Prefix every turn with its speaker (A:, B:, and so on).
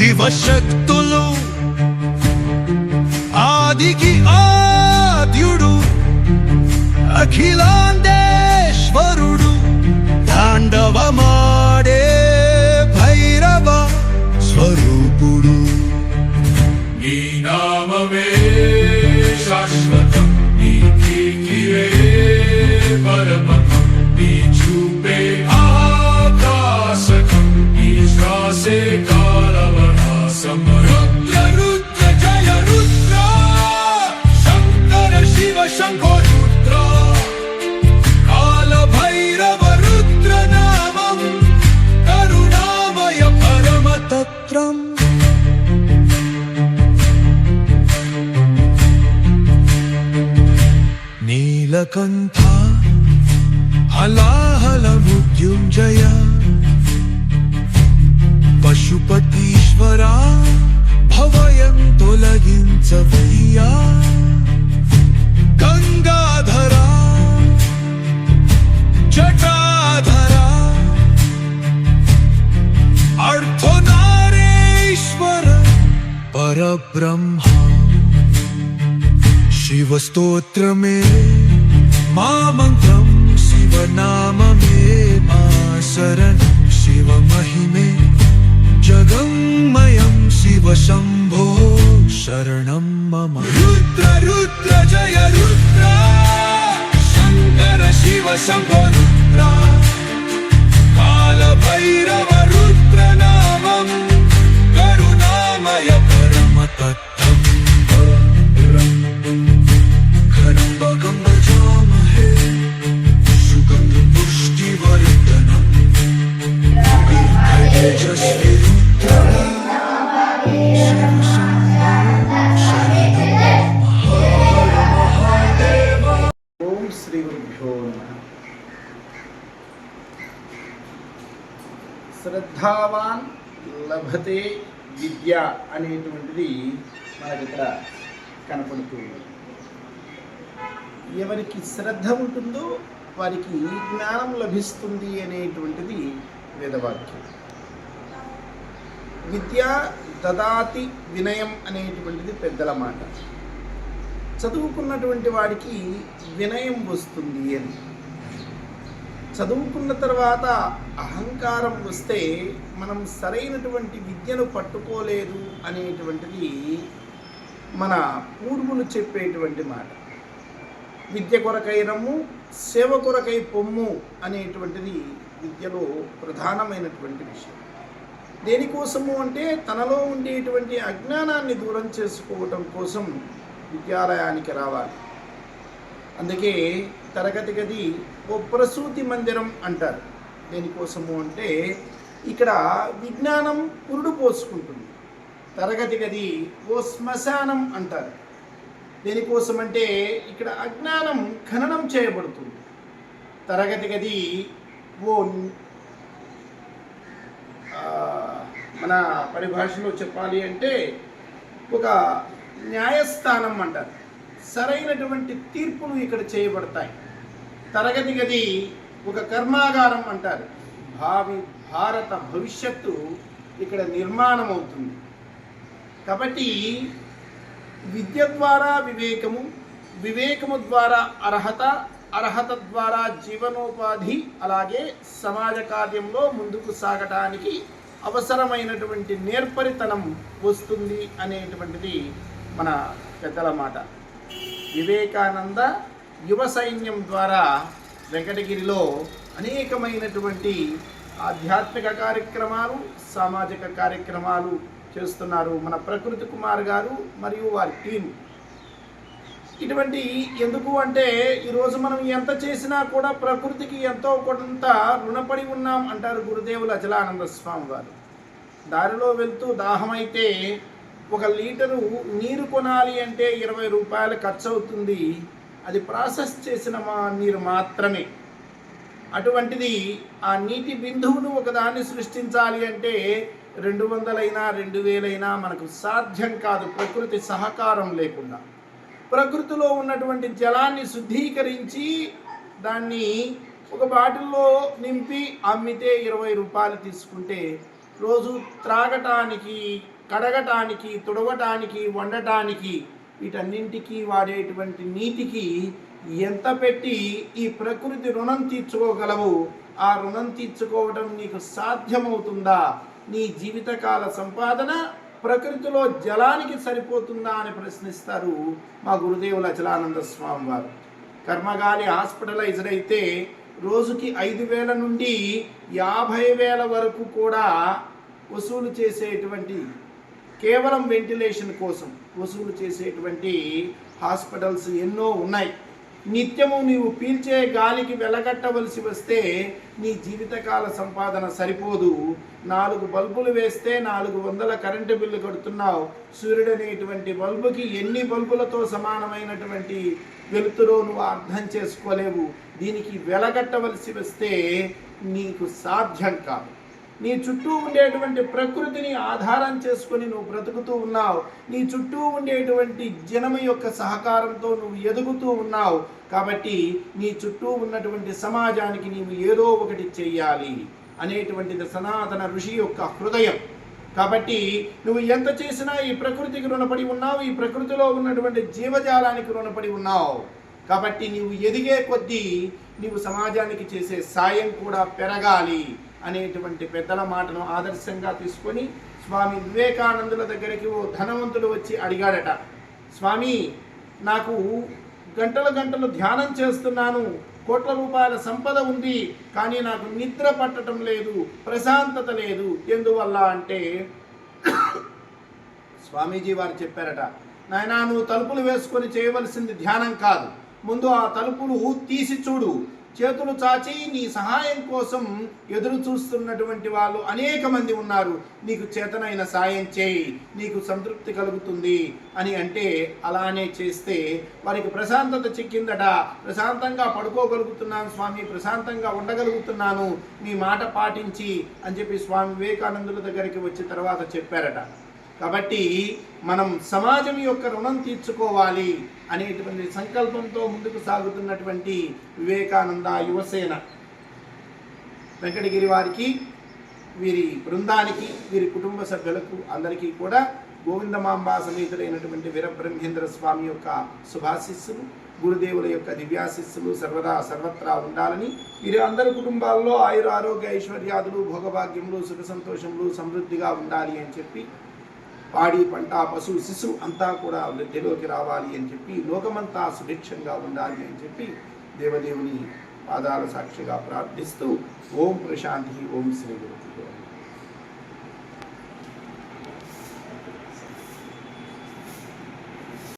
A: శివశక్తులు ఆదికి ఆద్యుడు అఖిలాండేశ్వరుడు తాండవమాడే భైరవ స్వరూపుడు
B: నీ నామమే శాశ్వతం నీ కీర్తియే పరమం
A: నీలకంఠ హలాహల మృత్యుంజయ. పశుపతీశ్వరా భవయం తొలగించవయ్యా గంగాధరా జటాధరా. అర్థనారేశ్వర పరబ్రహ్మ. శివస్తోత్రమే. మా
B: पाहि मे जगन्मयं शिवशम्भो शरणं मम। रुद्र
A: रुद्र, जय रुद्र, शङ्कर, शिव, शम्भो, रुद्र।
C: कालभैरव रुद्रनामं करुणामय परमतत् శ్రద్ధావాన్ లభతే విద్య అనేటువంటిది మనకి ఇక్కడ కనపడుతుంది ఎవరికి శ్రద్ధ ఉంటుందో వారికి జ్ఞానం లభిస్తుంది అనేటువంటిది వేదవాక్యం. విద్య దదాతి వినయం అనేటువంటిది పెద్దల మాట. చదువుకున్నటువంటి వాడికి వినయం వస్తుంది అని. చదువుకున్న తర్వాత అహంకారం వస్తే మనం సరైనటువంటి విద్యను పట్టుకోలేదు అనేటువంటిది మన పూర్వులు చెప్పేటువంటి మాట. విద్య కొరకై రమ్ము సేవ కొరకై పొమ్ము అనేటువంటిది విద్యలో ప్రధానమైనటువంటి విషయం. దేనికోసము అంటే తనలో ఉండేటువంటి అజ్ఞానాన్ని దూరం చేసుకోవటం కోసం విద్యాలయానికి రావాలి. అందుకే తరగతి గది ఓ ప్రసూతి మందిరం అంటారు. దేనికోసము అంటే ఇక్కడ విజ్ఞానం పురుడు పోసుకుంటుంది. తరగతి గది ఓ శ్మశానం అంటారు. దేనికోసం అంటే ఇక్కడ అజ్ఞానం ఖననం చేయబడుతుంది. తరగతి గది ఓ మన పరిభాషలో చెప్పాలి అంటే ఒక న్యాయస్థానం అంటారు. సరైనటువంటి తీర్పులు ఇక్కడ చేయబడతాయి. తరగతి గది ఒక కర్మాగారం అంటారు. భావి భారత భవిష్యత్తు ఇక్కడ నిర్మాణం అవుతుంది కాబట్టి విద్య ద్వారా వివేకము వివేకము ద్వారా అర్హత అర్హత ద్వారా జీవనోపాధి అలాగే సమాజ కార్యంలో ముందుకు సాగటానికి అవసరమైనటువంటి నేర్పరితనం వస్తుంది అనేటువంటిది మన పెద్దల మాట. వివేకానంద యువ సైన్యం ద్వారా వెంకటగిరిలో అనేకమైనటువంటి ఆధ్యాత్మిక కార్యక్రమాలు సామాజిక కార్యక్రమాలు చేస్తున్నారు మన ప్రకృతి కుమార్ గారు మరియు వారి టీం. ఇటువంటి ఎందుకు అంటే ఈరోజు మనం ఎంత చేసినా కూడా ప్రకృతికి ఎంతో కొంత రుణపడి ఉన్నాం అంటారు గురుదేవులు అచలానంద స్వామి వారు. దారిలో వెళ్తూ దాహమైతే ఒక లీటరు నీరు కొనాలి అంటే ఇరవై రూపాయలు ఖర్చు అవుతుంది అది ప్రాసెస్ చేసిన మా నీరు మాత్రమే. అటువంటిది ఆ నీటి బిందువును ఒకదాన్ని సృష్టించాలి అంటే రెండు వందలైనా రెండు వేలైనా మనకు సాధ్యం కాదు. ప్రకృతి సహకారం లేకుండా. ప్రకృతిలో ఉన్నటువంటి జలాన్ని శుద్ధీకరించి దాన్ని ఒక బాటిల్లో నింపి అమ్మితే ఇరవై రూపాయలు తీసుకుంటే రోజు త్రాగటానికి కడగటానికి తుడవటానికి వండటానికి వీటన్నింటికి వాడేటువంటి నీటికి ఎంత పెట్టి ఈ ప్రకృతి రుణం తీర్చుకోగలవు? ఆ రుణం తీర్చుకోవడం నీకు సాధ్యమవుతుందా? నీ జీవితకాల సంపాదన ప్రకృతిలో జలానికి సరిపోతుందా అని ప్రశ్నిస్తారు మా గురుదేవుల అచలానంద స్వామి వారు. కర్మగాలి హాస్పిటలైజ్డ్ అయితే రోజుకి ఐదు వేల నుండి యాభై వేల వరకు కూడా వసూలు చేసేటువంటి కేవలం వెంటిలేషన్ కోసం వసూలు చేసేటువంటి హాస్పిటల్స్ ఎన్నో ఉన్నాయి. నిత్యము నీవు పీల్చే గాలికి వెలగట్టవలసి వస్తే నీ జీవితకాల సంపాదన సరిపోదు. నాలుగు బల్బులు వేస్తే నాలుగు వందల కరెంటు బిల్లు కడుతున్నావు. సూర్యుడు అనేటువంటి బల్బుకి ఎన్ని బల్బులతో సమానమైనటువంటి వెలుతురో నువ్వు అర్థం చేసుకోలేవు. దీనికి వెలగట్టవలసి వస్తే నీకు సాధ్యం కాదు. నీ చుట్టూ ఉండేటువంటి ప్రకృతిని ఆధారం చేసుకొని నువ్వు బ్రతుకుతూ ఉన్నావు. నీ చుట్టూ ఉండేటువంటి జనము యొక్క సహకారంతో నువ్వు ఎదుగుతూ ఉన్నావు. కాబట్టి నీ చుట్టూ ఉన్నటువంటి సమాజానికి నీవు ఏదో ఒకటి చెయ్యాలి అనేటువంటిది సనాతన ఋషి యొక్క హృదయం. కాబట్టి నువ్వు ఎంత చేసినా ఈ ప్రకృతికి రుణపడి ఉన్నావు ఈ ప్రకృతిలో ఉన్నటువంటి జీవజాలానికి రుణపడి ఉన్నావు. కాబట్టి నీవు ఎదిగే కొద్దీ నీవు సమాజానికి చేసే సాయం కూడా పెరగాలి అనేటువంటి పెద్దల మాటను ఆదర్శంగా తీసుకొని స్వామి వివేకానందుల దగ్గరికి ఓ ధనవంతుడు వచ్చి అడిగాడట స్వామి నాకు గంటలు గంటలు ధ్యానం చేస్తున్నాను. కోట్ల రూపాయల సంపద ఉంది కానీ నాకు నిద్ర పట్టడం లేదు ప్రశాంతత లేదు. ఎందువల్ల అంటే స్వామీజీ వారు చెప్పారట నాయన నువ్వు తలుపులు వేసుకొని చేయవలసింది ధ్యానం కాదు. ముందు ఆ తలుపులు తీసి చూడు. చేతులు చాచి నీ సహాయం కోసం ఎదురు చూస్తున్నటువంటి వాళ్ళు అనేక మంది ఉన్నారు. నీకు చేతనైన సాయం చేయి. నీకు సంతృప్తి కలుగుతుంది అని అంటే అలానే చేస్తే వారికి ప్రశాంతత చిక్కిందట. ప్రశాంతంగా పడుకోగలుగుతున్నాను స్వామి ప్రశాంతంగా ఉండగలుగుతున్నాను. నీ మాట పాటించి అని చెప్పి స్వామి వివేకానందుల దగ్గరికి వచ్చిన తర్వాత చెప్పారట. కాబట్టి మనం సమాజం యొక్క రుణం తీర్చుకోవాలి అనేటువంటి సంకల్పంతో ముందుకు సాగుతున్నటువంటి వివేకానంద యువసేన. వెంకటగిరి వారికి వీరి బృందానికి వీరి కుటుంబ సభ్యులకు అందరికీ కూడా గోవిందమాంబా సమేతుడైనటువంటి వీరబ్రహ్మేంద్ర స్వామి యొక్క శుభాశిస్సులు గురుదేవుల యొక్క దివ్యాశిస్సులు సర్వదా సర్వత్రా ఉండాలని వీరి అందరి కుటుంబాల్లో ఆయుర ఆరోగ్య ఐశ్వర్యాదులు భోగభాగ్యములు సుఖ సంతోషములు సమృద్ధిగా ఉండాలి అని చెప్పి పాడి పంట పశువు శిశు అంతా కూడా వృద్ధిలోకి రావాలి అని చెప్పి లోకమంతా సుభిక్షంగా ఉండాలి అని చెప్పి దేవదేవుని పాదాల సాక్షిగా ప్రార్థిస్తూ ఓం ప్రశాంతి ఓం శ్రీ గురు